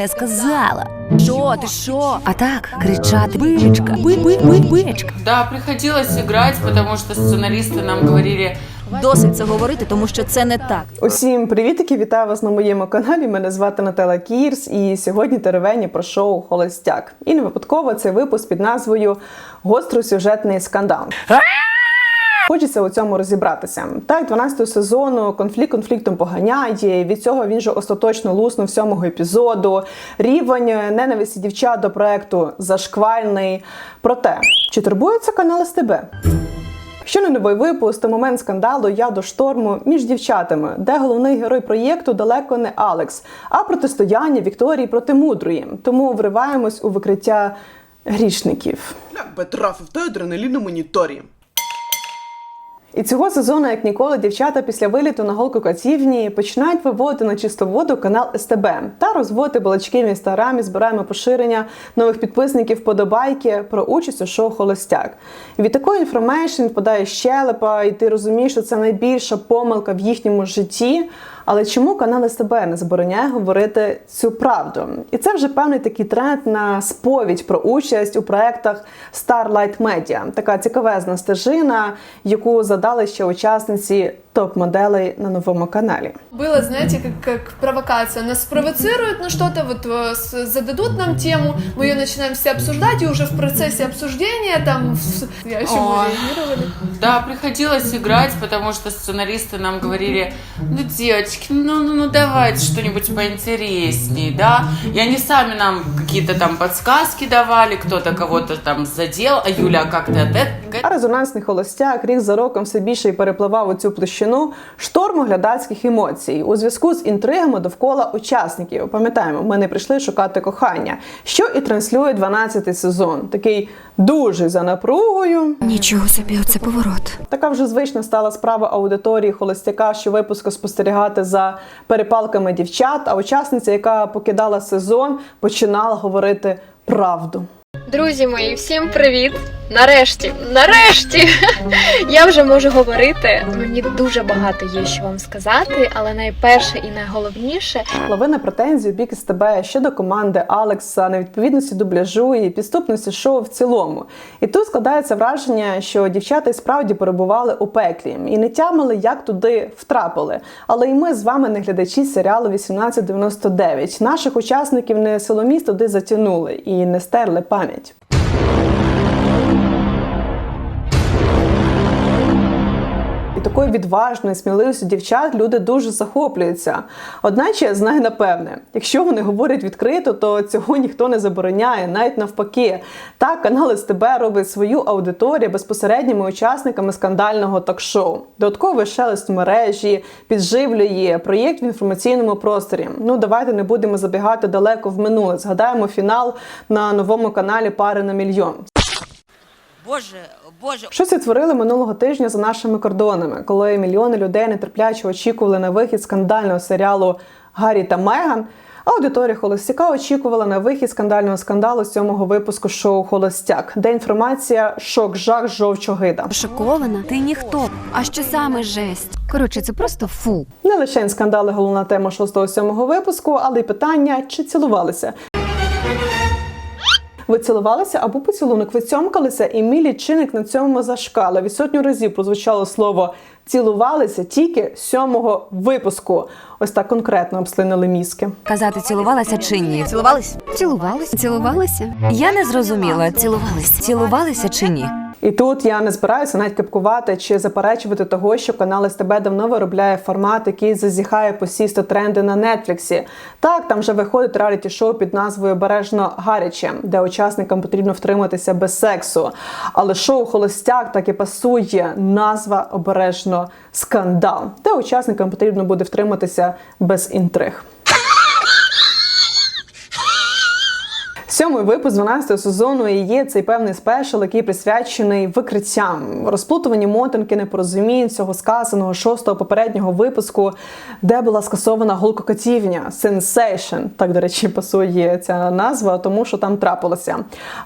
Я сказала. Що, ти що? А так, кричати бичка, би, би, би, бичка. Да, приходилось играть, потому что сценаристы нам говорили, Досить це говорити, тому що це не так. Усім привітики! Вітаю вас на моєму каналі. Мене звати Наталя Кірс, і сьогодні теревені про шоу Холостяк. І не випадково цей випуск під назвою Гостросюжетний скандал. Хочеться у цьому розібратися. Так, 12 сезону конфлікт конфліктом поганяє. Від цього він же остаточно луснув сьомого епізоду. Рівень ненависті дівчат до проекту зашквальний. Проте, чи турбується канал СТБ? Що не новий випуск, то момент скандалу я до шторму між дівчатами, де головний герой проєкту далеко не Алекс, а протистояння Вікторії проти мудрої. Тому вриваємось у викриття грішників. Як би трафив той адреналін на моніторі. І цього сезону, як ніколи, дівчата після виліту на голку катівні починають виводити на чисту воду канал СТБ та розводити балачки в інстаграмі, збираємо поширення нових підписників подобайки про участь у шоу Холостяк. І від такої інформейшн впадає щелепа, і ти розумієш, що це найбільша помилка в їхньому житті. Але чому канал СТБ не забороняє говорити цю правду? І це вже певний такий тренд на сповідь про участь у проектах Starlight Media. Така цікавезна стежина, яку задали ще учасниці топ-моделей на новому каналі. Было, знаете, как, как провокация. Нас спровоцируют на что-то, вот э, с- зададут нам тему, мы ее начинаем все обсуждать, и уже в процессе обсуждения там... в- Я еще Ой. реагировали. да, приходилось играть, потому что сценаристы нам говорили, ну, девочки, ну, ну, ну давайте что-нибудь поинтереснее, да. И они сами нам какие-то там подсказки давали, кто-то кого-то там задел, а Юля от этого... А резонансний холостяк рік за роком все більше і перепливав у цю площину шторму глядацьких емоцій у зв'язку з інтригами довкола учасників. Пам'ятаємо, ми не прийшли шукати кохання, що і транслює 12-й сезон. Такий дуже за напругою. Нічого собі, оце поворот. Така вже звична стала справа аудиторії холостяка, що випуску спостерігати за перепалками дівчат. А учасниця, яка покидала сезон, починала говорити правду. Друзі мої, всім привіт! Нарешті, нарешті! Я вже можу говорити. Мені дуже багато є що вам сказати, але найперше і найголовніше Лавина претензій у бік СТБ щодо команди Алекса, невідповідності дубляжу і підступності шоу в цілому. І тут складається враження, що дівчата справді перебували у пеклі і не тямили, як туди втрапили. Але і ми з вами не глядачі серіалу 1899. Наших учасників не силоміст туди затягнули і не стерли пам'ять. Такою відважною сміливістю дівчат люди дуже захоплюються. Одначе я знаю напевне, якщо вони говорять відкрито, то цього ніхто не забороняє, навіть навпаки. Так, канал СТБ робить свою аудиторію безпосередніми учасниками скандального ток-шоу. Додатковий шелест в мережі підживлює проєкт в інформаційному просторі. Ну давайте не будемо забігати далеко в минуле. Згадаємо фінал на новому каналі Пари на мільйон. Боже, боже. Щось відтворили минулого тижня за нашими кордонами, коли мільйони людей нетерпляче очікували на вихід скандального серіалу Гаррі та Меган. А аудиторія Холостяка очікувала на вихід скандального скандалу сьомого випуску шоу Холостяк, де інформація шок, жах, жовчогида. Шокована? Ти ніхто. А що саме жесть? Коротше, це просто фу. Не лише скандали головна тема шостого сьомого випуску, але й питання, чи цілувалися. Ви цілувалися або поцілунок, ви цьомкалися, і мій лічильник на цьому зашкала. Від сотню разів прозвучало слово цілувалися тільки сьомого випуску. Ось так конкретно обслинили мізки. Казати, цілувалася чи ні? Цілувались? Цілувалися? Цілувалися? Я не зрозуміла, цілувались. Цілувалися чи ні? І тут я не збираюся навіть кепкувати чи заперечувати того, що канал СТБ давно виробляє формат, який зазіхає посісти тренди на Нетфліксі. Так, там вже виходить реаліті шоу під назвою Бережно гаряче, де учасникам потрібно втриматися без сексу. Але шоу Холостяк так і пасує назва обережно скандал, де учасникам потрібно буде втриматися без інтриг. Сьомий випуск 12 сезону і є цей певний спешл, який присвячений викриттям, розплутуванні мотанки непорозумінь цього сказаного шостого попереднього випуску, де була скасована голкокатівня Sensation. Так, до речі, пасує ця назва, тому що там трапилося.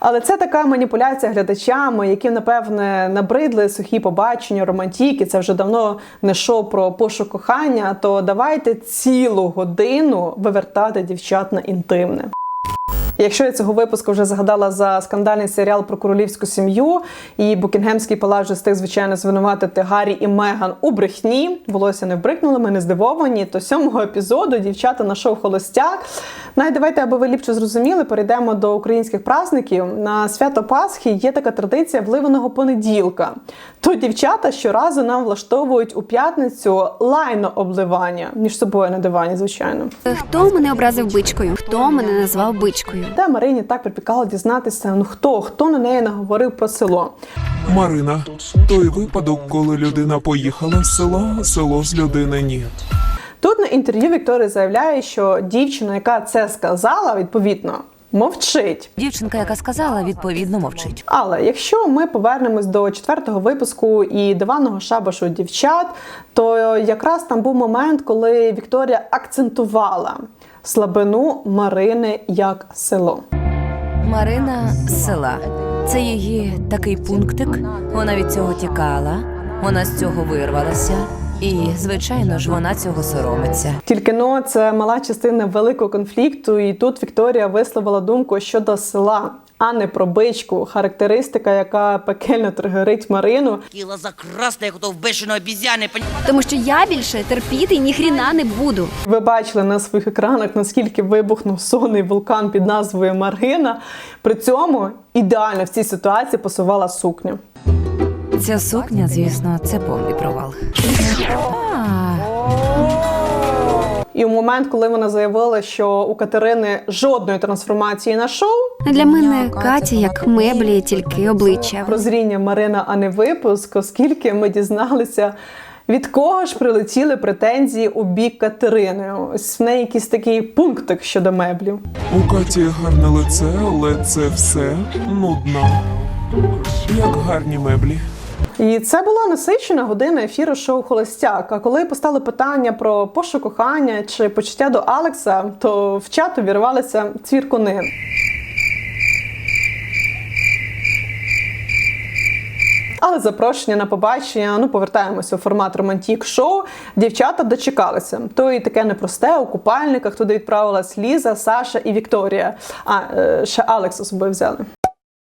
Але це така маніпуляція глядачами, які, напевне, набридли сухі побачення, романтики. Це вже давно не шоу про пошук кохання. То давайте цілу годину вивертати дівчат на інтимне. Якщо я цього випуску вже згадала за скандальний серіал про королівську сім'ю, і Букінгемський палац вже встиг, звичайно, звинуватити Гаррі і Меган у брехні, волосся не вбрикнули, ми не здивовані. То сьомого епізоду дівчата на шоу Холостяк. Навіть давайте, аби ви ліпше зрозуміли, перейдемо до українських праздників. На свято Пасхи є така традиція вливаного понеділка. То дівчата щоразу нам влаштовують у п'ятницю лайно обливання між собою на дивані, звичайно. Хто мене образив бичкою? Хто мене назвав бичкою? Де Марині так припікало дізнатися, ну хто, хто на неї наговорив про село. Марина, той випадок, коли людина поїхала з села, село з людини ні. Тут на інтерв'ю Вікторія заявляє, що дівчина, яка це сказала, відповідно, мовчить. Дівчинка, яка сказала, відповідно мовчить. Але якщо ми повернемось до четвертого випуску і диванного шабашу дівчат, то якраз там був момент, коли Вікторія акцентувала слабину Марини як село. Марина з села. Це її такий пунктик. Вона від цього тікала, вона з цього вирвалася, і, звичайно ж, вона цього соромиться. Тільки но це мала частина великого конфлікту, і тут Вікторія висловила думку щодо села, а не про бичку. Характеристика, яка пекельно тригерить Марину. Такі глаза красні, як ото в бешеної обізяни. Тому що я більше терпіти ніхріна не буду. Ви бачили на своїх екранах, наскільки вибухнув сонний вулкан під назвою Марина. При цьому ідеально в цій ситуації пасувала сукня. Ця сукня, звісно, це повний провал. А, І у момент, коли вона заявила, що у Катерини жодної трансформації на шоу, Для мене Катя як меблі, тільки обличчя. прозріння Марина, а не випуск, оскільки ми дізналися. Від кого ж прилетіли претензії у бік Катерини? Ось в неї якийсь такий пунктик щодо меблів. У Каті гарне лице, але це все нудно. Як гарні меблі. І це була насичена година ефіру шоу Холостяк. А коли постало питання про пошук кохання чи почуття до Алекса, то в чат увірвалися цвіркуни. Але запрошення на побачення, ну повертаємося у формат романтік шоу. Дівчата дочекалися. То і таке непросте у купальниках. Туди відправилась Ліза, Саша і Вікторія. А е, ще Алекса собою взяли.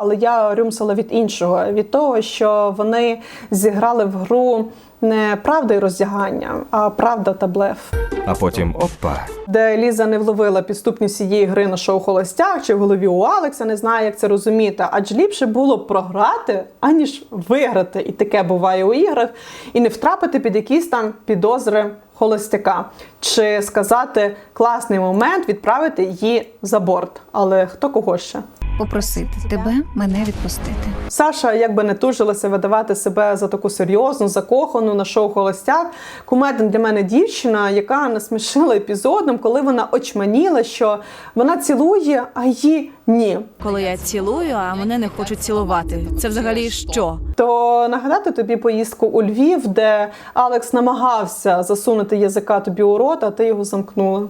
Але я рюмсала від іншого, від того, що вони зіграли в гру не правда і роздягання, а правда та блеф. А потім опа. Де Ліза не вловила підступність цієї гри на шоу Холостяк чи в голові у Алекса не знає, як це розуміти. Адже ліпше було програти, аніж виграти. І таке буває у іграх, і не втрапити під якісь там підозри холостяка. Чи сказати класний момент відправити її за борт. Але хто кого ще? Попросити тебе мене відпустити. Саша якби не тужилася видавати себе за таку серйозну, закохану на шоу Холостяк. Кумедна для мене дівчина, яка насмішила епізодом, коли вона очманіла, що вона цілує, а її ні. коли я цілую, а мене не хочуть цілувати. Це взагалі що? То нагадати тобі поїздку у Львів, де Алекс намагався засунути язика тобі у рот, а ти його замкнула.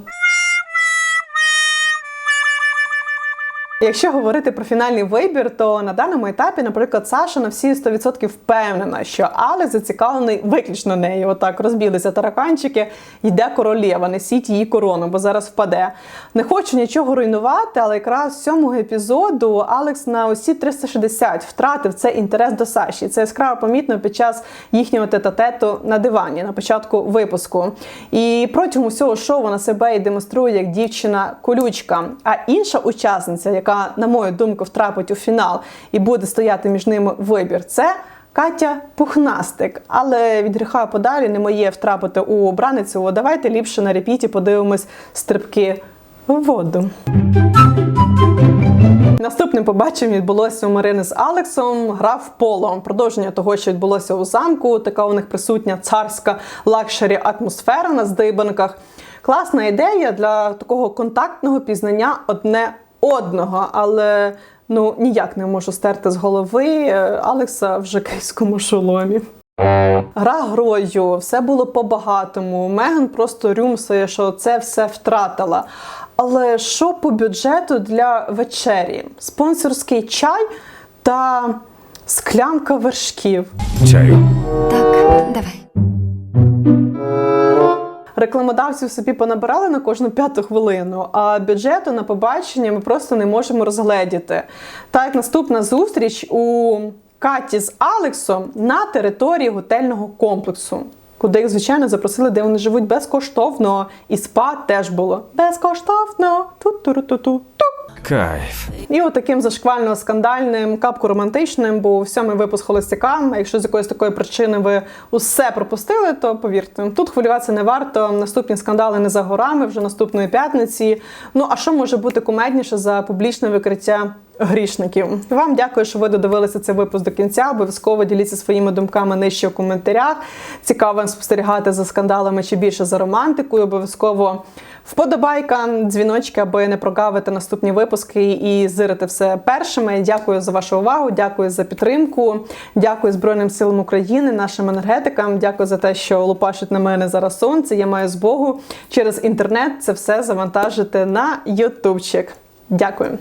Якщо говорити про фінальний вибір, то на даному етапі, наприклад, Саша на всі 100% впевнена, що Алекс зацікавлений виключно нею. Отак розбілися тараканчики, йде королева, несіть її корону, бо зараз впаде. Не хочу нічого руйнувати, але якраз з сьомого епізоду Алекс на усі 360 втратив цей інтерес до Саші. Це яскраво помітно під час їхнього тета-тету на дивані на початку випуску. І протягом усього шоу вона себе і демонструє як дівчина-колючка. А інша учасниця, яка, на мою думку, втрапить у фінал і буде стояти між ними вибір, це. Катя Пухнастик, але від гріха подалі не моє втрапити у обраницю. Давайте ліпше на репіті подивимось стрибки в воду. Наступним побаченням відбулося у Марини з Алексом. Гра в поло. Продовження того, що відбулося у замку. Така у них присутня царська лакшері атмосфера на здибанках. Класна ідея для такого контактного пізнання одне одного, але ну ніяк не можу стерти з голови е, Алекса в жакейському шоломі. Гра грою, все було по-багатому. Меган просто рюмсає, що це все втратила. Але що по бюджету для вечері? Спонсорський чай та склянка вершків. Так, давай. Рекламодавців собі понабирали на кожну п'яту хвилину, а бюджету на побачення ми просто не можемо розгледіти. Так наступна зустріч у Каті з Алексом на території готельного комплексу, куди їх, звичайно, запросили, де вони живуть безкоштовно. І спа теж було безкоштовно. Ту-ту-ру-ту-ту. Кайф. І от таким зашквально скандальним, капку романтичним був сьомий випуск холостяка. Якщо з якоїсь такої причини ви усе пропустили, то повірте, тут хвилюватися не варто. Наступні скандали не за горами вже наступної п'ятниці. Ну а що може бути кумедніше за публічне викриття? Грішників вам дякую, що ви додивилися цей випуск до кінця. Обов'язково діліться своїми думками нижче в коментарях. Цікаво вам спостерігати за скандалами чи більше за романтикою. Обов'язково вподобайка, дзвіночки, аби не прогавити наступні випуски і зирити все першими. Дякую за вашу увагу, дякую за підтримку. Дякую Збройним силам України, нашим енергетикам. Дякую за те, що лупашить на мене зараз сонце. Я маю змогу через інтернет це все завантажити на ютубчик. Дякую.